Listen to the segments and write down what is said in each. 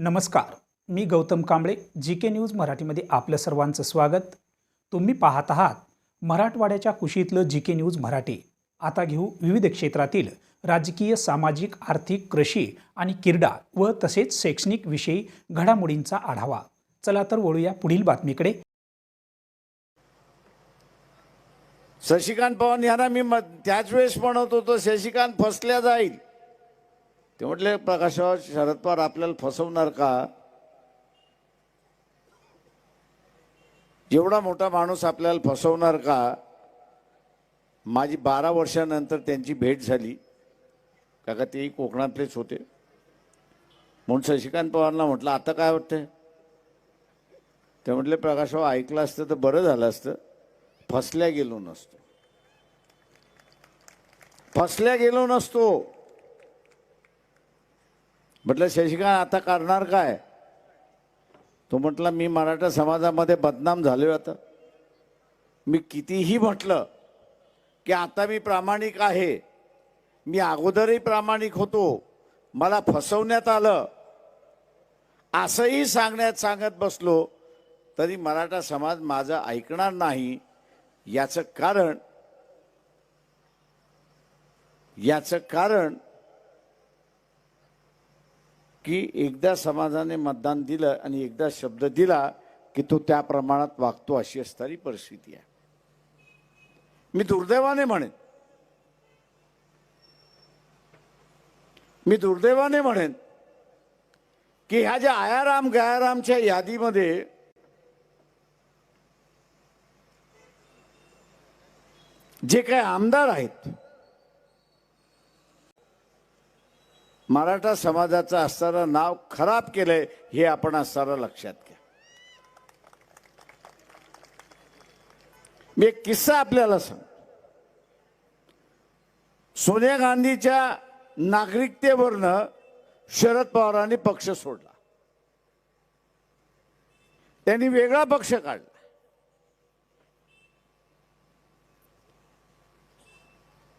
नमस्कार मी Gautam Kamble G K news मराठीमध्ये आपलं सर्वांचं स्वागत. तुम्ही पाहत आहात मराठवाड्याच्या कुशीतलं जी के न्यूज मराठी. आता घेऊ विविध क्षेत्रातील राजकीय सामाजिक आर्थिक कृषी आणि क्रीडा व तसेच शैक्षणिक विषयी घडामोडींचा आढावा. चला तर वळूया पुढील बातमीकडे. शशिकांत पवार यांना मी म त्याच वेळेस म्हणत होतो शशिकांत फसल्या जाईल. ते म्हटले प्रकाशराव शरद पवार आपल्याला फसवणार का? एवढा मोठा माणूस आपल्याला फसवणार का? माझी बारा वर्षानंतर त्यांची भेट झाली. काका तेही कोकणातलेच होते. म्हणून शशिकांत पवारला म्हटलं आता काय वाटतंय ते म्हटले प्रकाशराव ऐकलं असतं तर बरं झालं असतं. फसल्या गेलो नसतो. फसल्या गेलो नसतो. म्हटलं शशिकांत आता करणार काय? तो म्हटला मी मराठा समाजामध्ये बदनाम झालो आता. मी कितीही म्हटलं की आता मी प्रामाणिक आहे. मी अगोदरही प्रामाणिक होतो. मला फसवण्यात आलं. असंही सांगण्यात सांगत बसलो तरी मराठा समाज माझं ऐकणार नाही. याचं कारण याचं कारण की एकदा समाजाने मतदान दिलं आणि एकदा शब्द दिला की तो त्या प्रमाणात वागतो अशी असणारी परिस्थिती आहे. मी दुर्दैवाने म्हणेन. मी दुर्दैवाने म्हणेन की ह्या ज्या आयाराम गयारामच्या यादीमध्ये जे काही आमदार आहेत मराठा समाजाचं असणारं नाव खराब केलंय हे आपण असणारं लक्षात घ्या. मी एक किस्सा आपल्याला सांग सोनिया गांधीच्या नागरिकतेवरनं शरद पवारांनी पक्ष सोडला. त्यांनी वेगळा पक्ष काढला.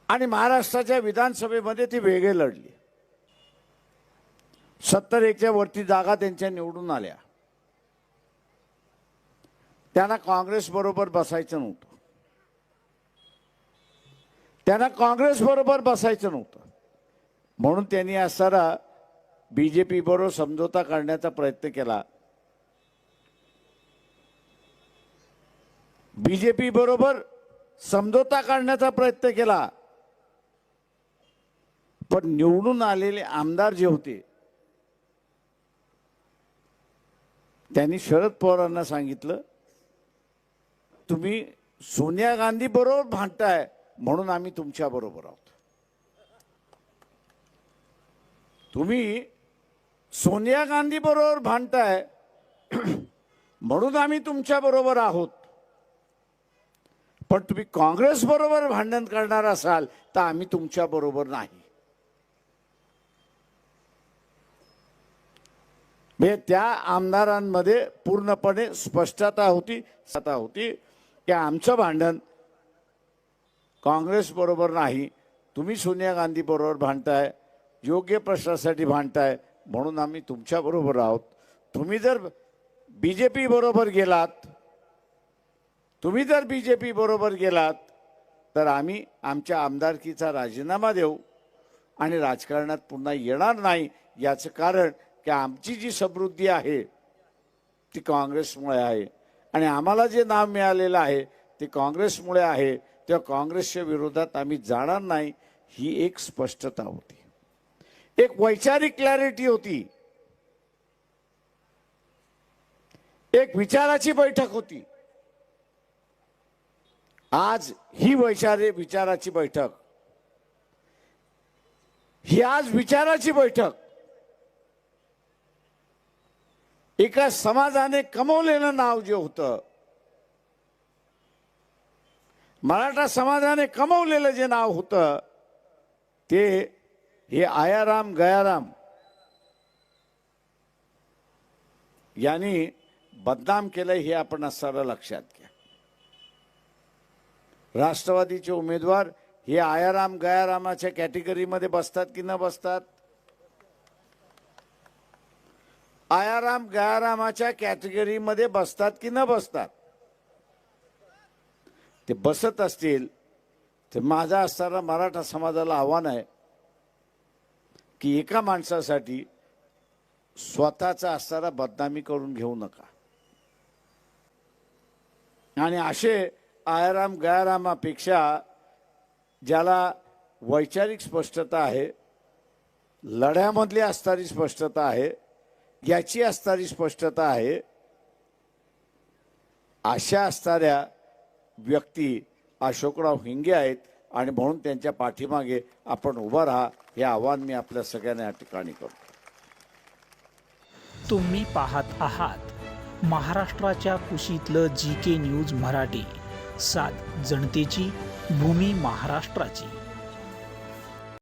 आणि महाराष्ट्राच्या विधानसभेमध्ये ती वेगळे लढली. सत्तर एकच्या वरती जागा त्यांच्या निवडून आल्या. त्यांना काँग्रेस बरोबर बसायचं नव्हतं. त्यांना काँग्रेस बरोबर बसायचं नव्हतं. म्हणून त्यांनी असताना बी जे पी बरोबर समझोता करण्याचा प्रयत्न केला. बी जे पी बरोबर समझोता काढण्याचा प्रयत्न केला. पण निवडून आलेले आमदार जे होते त्यांनी शरद पवारांना सांगितलं तुम्ही सोनिया गांधी बरोबर भांडताय म्हणून आम्ही तुमच्या बरोबर आहोत. तुम्ही सोनिया गांधी बरोबर भांडताय म्हणून आम्ही तुमच्या बरोबर आहोत. पण तुम्ही काँग्रेस बरोबर भांडण करणार असाल तर आम्ही तुमच्या बरोबर नाही. म्हणजे त्या आमदारांमध्ये पूर्णपणे स्पष्टता होती सता होती की आमचं भांडण काँग्रेसबरोबर नाही तुम्ही सोनिया गांधीबरोबर भांडताय योग्य प्रश्नासाठी भांडताय म्हणून आम्ही तुमच्याबरोबर आहोत. तुम्ही जर बी जे पी बरोबर गेलात तुम्ही जर बी जे पी बरोबर गेलात तर आम्ही आमच्या आमदारकीचा राजीनामा देऊ आणि राजकारणात पुन्हा येणार नाही याचं कारण की आमची जी समृद्धी आहे ती काँग्रेसमुळे आहे. आणि आम्हाला जे नाव मिळालेलं आहे ते काँग्रेसमुळे आहे. तेव्हा काँग्रेसच्या विरोधात आम्ही जाणार नाही ही एक स्पष्टता होती. एक वैचारिक क्लॅरिटी होती. एक विचाराची बैठक होती. आज ही वैचारी विचाराची बैठक. ही आज विचाराची बैठक. एका समाजाने कमवलेलं नाव जे होतं मराठा समाजाने कमवलेलं जे नाव होतं ते हे आयाराम गयाराम यांनी बदनाम केलं हे आपण असणारं लक्षात घ्या. राष्ट्रवादीचे उमेदवार हे आयाराम गयारामाच्या कॅटेगरीमध्ये बसतात की न बसतात? आयाराम गयारामाच्या कॅटेगरीमध्ये बसतात की न बसतात? ते बसत असतील तर माझा असताना मराठा समाजाला आव्हान आहे की एका माणसासाठी स्वतःचा असणारा बदनामी करून घेऊ नका. आणि असे आयाराम गयारामापेक्षा ज्याला वैचारिक स्पष्टता आहे लढ्यामधली असणारी स्पष्टता आहे याची असणारी स्पष्टता आहे. अशा असणाऱ्या व्यक्ती अशोकराव हिंगे आहेत आणि म्हणून त्यांच्या पाठीमागे आपण उभा राहा. हे आव्हान मी आपल्या सगळ्यांना या ठिकाणी करतो. तुम्ही पाहत आहात महाराष्ट्राच्या कुशीतलं जी के न्यूज मराठी. सात जनतेची भूमी महाराष्ट्राची.